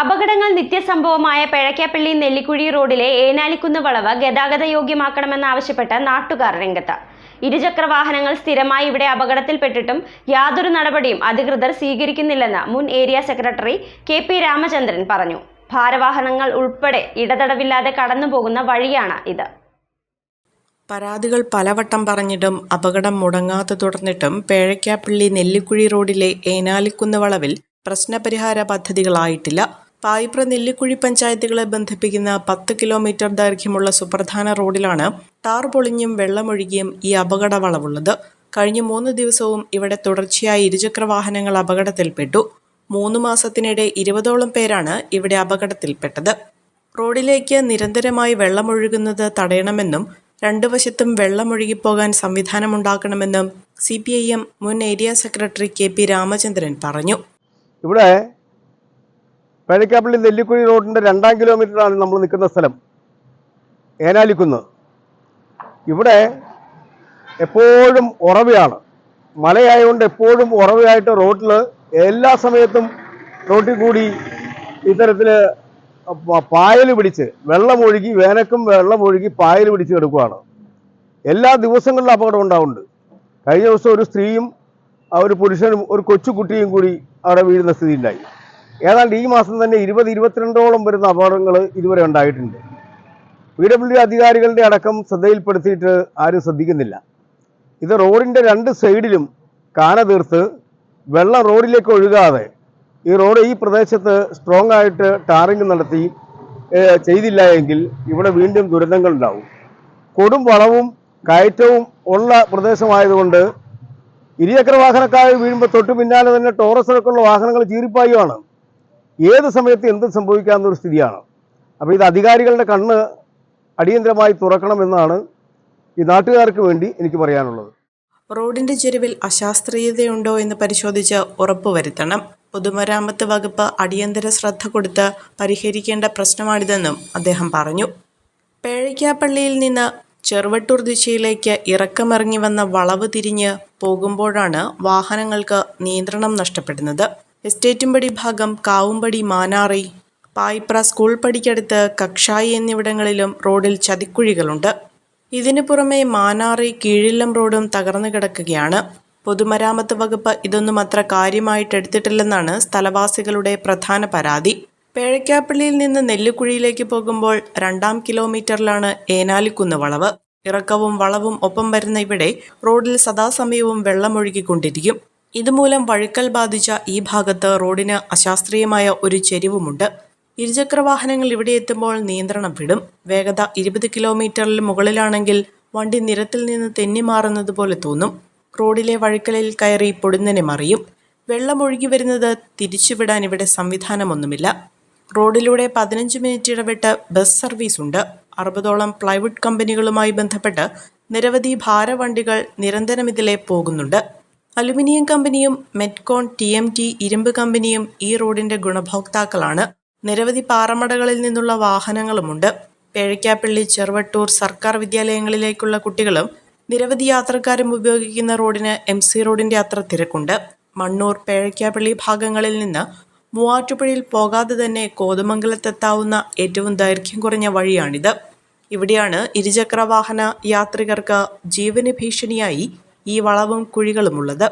അപകടങ്ങൾ നിത്യസംഭവമായ പിഴയ്ക്കാപ്പള്ളി നെല്ലിക്കുഴി റോഡിലെ ഏനാലിക്കുന്ന് വളവ് ഗതാഗത യോഗ്യമാക്കണമെന്നാവശ്യപ്പെട്ട് നാട്ടുകാർ രംഗത്ത്. ഇരുചക്ര വാഹനങ്ങൾ സ്ഥിരമായി ഇവിടെ അപകടത്തിൽപ്പെട്ടിട്ടും യാതൊരു നടപടിയും അധികൃതർ സ്വീകരിക്കുന്നില്ലെന്ന് മുൻ area secretary K P Ramachandran പറഞ്ഞു. ഭാരവാഹനങ്ങൾ ഉൾപ്പെടെ ഇടതടവില്ലാതെ കടന്നുപോകുന്ന വഴിയാണ് ഇത്. പരാതികൾ പലവട്ടം പറഞ്ഞിട്ടും അപകടം മുടങ്ങാതെ തുടർന്നിട്ടും പേഴയ്ക്കാപ്പള്ളി നെല്ലിക്കുഴി റോഡിലെ ഏനാലിക്കുന്ന് വളവിൽ പ്രശ്നപരിഹാര പദ്ധതികളായിട്ടില്ല. പായിപ്ര നെല്ലിക്കുഴി പഞ്ചായത്തുകളെ ബന്ധിപ്പിക്കുന്ന പത്ത് കിലോമീറ്റർ ദൈർഘ്യമുള്ള സുപ്രധാന റോഡിലാണ് ടാർ പൊളിഞ്ഞും വെള്ളമൊഴുകിയും ഈ അപകട വളവുള്ളത് കഴിഞ്ഞ മൂന്ന് ദിവസവും ഇവിടെ തുടർച്ചയായി ഇരുചക്ര വാഹനങ്ങൾ അപകടത്തിൽപ്പെട്ടു. മൂന്ന് മാസത്തിനിടെ ഇരുപതോളം പേരാണ് ഇവിടെ അപകടത്തിൽപ്പെട്ടത്. റോഡിലേക്ക് നിരന്തരമായി വെള്ളമൊഴുകുന്നത് തടയണമെന്നും രണ്ടു വശത്തും വെള്ളമൊഴുകിപ്പോകാൻ സംവിധാനമുണ്ടാക്കണമെന്നും സി പി ഐ എം മുൻ area secretary K P Ramachandran പറഞ്ഞു. ഇവിടെ പേഴക്കാപ്പള്ളി നെല്ലിക്കുഴി റോഡിന്റെ രണ്ടാം കിലോമീറ്ററാണ് നമ്മൾ നിൽക്കുന്ന സ്ഥലം. ഏനാലിക്കുന്ന്. ഇവിടെ എപ്പോഴും ഉറവയാണ്. മലയായതുകൊണ്ട് എപ്പോഴും ഉറവയായിട്ട് റോഡിൽ എല്ലാ സമയത്തും റോട്ടിൽ കൂടി ഇത്തരത്തിൽ പായൽ പിടിച്ച് വെള്ളമൊഴുകി വേനക്കും വെള്ളമൊഴുകി പായൽ പിടിച്ച് കിടക്കുകയാണ് എല്ലാ ദിവസങ്ങളിലും അപകടം ഉണ്ടാവുന്നുണ്ട്. കഴിഞ്ഞ ദിവസം ഒരു സ്ത്രീയും ഒരു പുരുഷനും ഒരു കൊച്ചുകുട്ടിയും കൂടി അവിടെ വീഴുന്ന സ്ഥിതി ഉണ്ടായി ഏതാണ്ട് ഈ മാസം തന്നെ ഇരുപത് ഇരുപത്തിരണ്ടോളം വരുന്ന അപകടങ്ങൾ ഇതുവരെ ഉണ്ടായിട്ടുണ്ട്. പി ഡബ്ല്യു അധികാരികളുടെ അടക്കം ശ്രദ്ധയിൽപ്പെടുത്തിയിട്ട് ആരും ശ്രദ്ധിക്കുന്നില്ല. ഇത് റോഡിന്റെ രണ്ട് സൈഡിലും കാന തീർത്ത് വെള്ളം റോഡിലേക്ക് ഒഴുകാതെ ഈ റോഡ് ഈ പ്രദേശത്ത് സ്ട്രോങ് ആയിട്ട് ടാറിങ് നടത്തി ചെയ്തില്ല എങ്കിൽ ഇവിടെ വീണ്ടും ദുരന്തങ്ങൾ ഉണ്ടാവും. കൊടും വളവും കയറ്റവും ഉള്ള പ്രദേശമായതുകൊണ്ട് ഇരുചക്ര വാഹനക്കാർ വീഴുമ്പോൾ തൊട്ട് പിന്നാലെ തന്നെ ടോറസിലൊക്കെയുള്ള വാഹനങ്ങൾ ചീറിപ്പായുമാണ് ഏത് സമയത്ത് എന്ത് സംഭവിക്കാമെന്നൊരു സ്ഥിതിയാണ്. അപ്പോൾ ഇത് അധികാരികളുടെ കണ്ണ് അടിയന്തരമായി തുറക്കണമെന്നാണ് ഈ നാട്ടുകാർക്ക് വേണ്ടി എനിക്ക് പറയാനുള്ളത്. റോഡിന്റെ ചെരുവിൽ അശാസ്ത്രീയതയുണ്ടോ എന്ന് പരിശോധിച്ച് ഉറപ്പ് വരുത്തണം. പൊതുമരാമത്ത് വകുപ്പ് അടിയന്തര ശ്രദ്ധ കൊടുത്ത് പരിഹരിക്കേണ്ട പ്രശ്നമാണിതെന്നും അദ്ദേഹം പറഞ്ഞു. പേഴയ്ക്കാപ്പള്ളിയിൽ നിന്ന് ചെറുവട്ടൂർ ദിശയിലേക്ക് ഇറക്കമിറങ്ങി വന്ന വളവ് തിരിഞ്ഞ് പോകുമ്പോഴാണ് വാഹനങ്ങൾക്ക് നിയന്ത്രണം നഷ്ടപ്പെടുന്നത്. എസ്റ്റേറ്റുംപടി ഭാഗം കാവുംപടി മാനാറി പായിപ്ര സ്കൂൾ പടിക്കടുത്ത് കക്ഷായി എന്നിവിടങ്ങളിലും റോഡിൽ ചതിക്കുഴികളുണ്ട്. ഇതിനു പുറമെ മാനാറി കീഴില്ലം റോഡും തകർന്നു കിടക്കുകയാണ്. പൊതുമരാമത്ത് വകുപ്പ് ഇതൊന്നും അത്ര കാര്യമായിട്ട് എടുത്തിട്ടില്ലെന്നാണ് സ്ഥലവാസികളുടെ പ്രധാന പരാതി. പേഴയ്ക്കാപ്പള്ളിയിൽ നിന്ന് നെല്ലിക്കുഴിയിലേക്ക് പോകുമ്പോൾ രണ്ടാം കിലോമീറ്ററിലാണ് ഏനാലിക്കുന്ന് വളവ്. ഇറക്കവും വളവും ഒപ്പം വരുന്ന ഇവിടെ റോഡിൽ സദാസമയവും വെള്ളമൊഴുകിക്കൊണ്ടിരിക്കും. ഇതുമൂലം വഴുക്കൽ ബാധിച്ച ഈ ഭാഗത്ത് റോഡിന് അശാസ്ത്രീയമായ ഒരു ചെരിവുമുണ്ട്. ഇരുചക്ര വാഹനങ്ങൾ ഇവിടെ എത്തുമ്പോൾ നിയന്ത്രണം വിടും. വേഗത ഇരുപത് കിലോമീറ്ററിൽ മുകളിലാണെങ്കിൽ വണ്ടി നിരത്തിൽ നിന്ന് തെന്നി മാറുന്നത് പോലെ തോന്നും. റോഡിലെ വഴുക്കലിൽ കയറി പൊടുന്നനെ മറിയും. വെള്ളം ഒഴുകി വരുന്നത് തിരിച്ചുവിടാൻ ഇവിടെ സംവിധാനമൊന്നുമില്ല. റോഡിലൂടെ പതിനഞ്ച് മിനിറ്റ് ഇടവിട്ട് ബസ് സർവീസ് ഉണ്ട്. അറുപതോളം പ്ലൈവുഡ് കമ്പനികളുമായി ബന്ധപ്പെട്ട് നിരവധി ഭാരവണ്ടികൾ നിരന്തരം ഇതിലെ പോകുന്നുണ്ട്. അലുമിനിയം കമ്പനിയും മെറ്റ്കോൺ ടി എം ടി ഇരുമ്പ് കമ്പനിയും ഈ റോഡിന്റെ ഗുണഭോക്താക്കളാണ്. നിരവധി പാറമടകളിൽ നിന്നുള്ള വാഹനങ്ങളുമുണ്ട്. പേഴയ്ക്കാപ്പള്ളി ചെറുവട്ടൂർ സർക്കാർ വിദ്യാലയങ്ങളിലേക്കുള്ള കുട്ടികളും നിരവധി യാത്രക്കാരും ഉപയോഗിക്കുന്ന റോഡിന് എം സി റോഡിന്റെ അത്ര തിരക്കുണ്ട്. മണ്ണൂർ പേഴയ്ക്കാപ്പള്ളി ഭാഗങ്ങളിൽ നിന്ന് മൂവാറ്റുപുഴയിൽ പോകാതെ തന്നെ കോതമംഗലത്തെത്താവുന്ന ഏറ്റവും ദൈർഘ്യം കുറഞ്ഞ വഴിയാണിത്. ഇവിടെയാണ് ഇരുചക്ര വാഹന യാത്രികർക്ക് ജീവന് ഭീഷണിയായി ഈ വളവും കുഴികളുമുള്ളത്.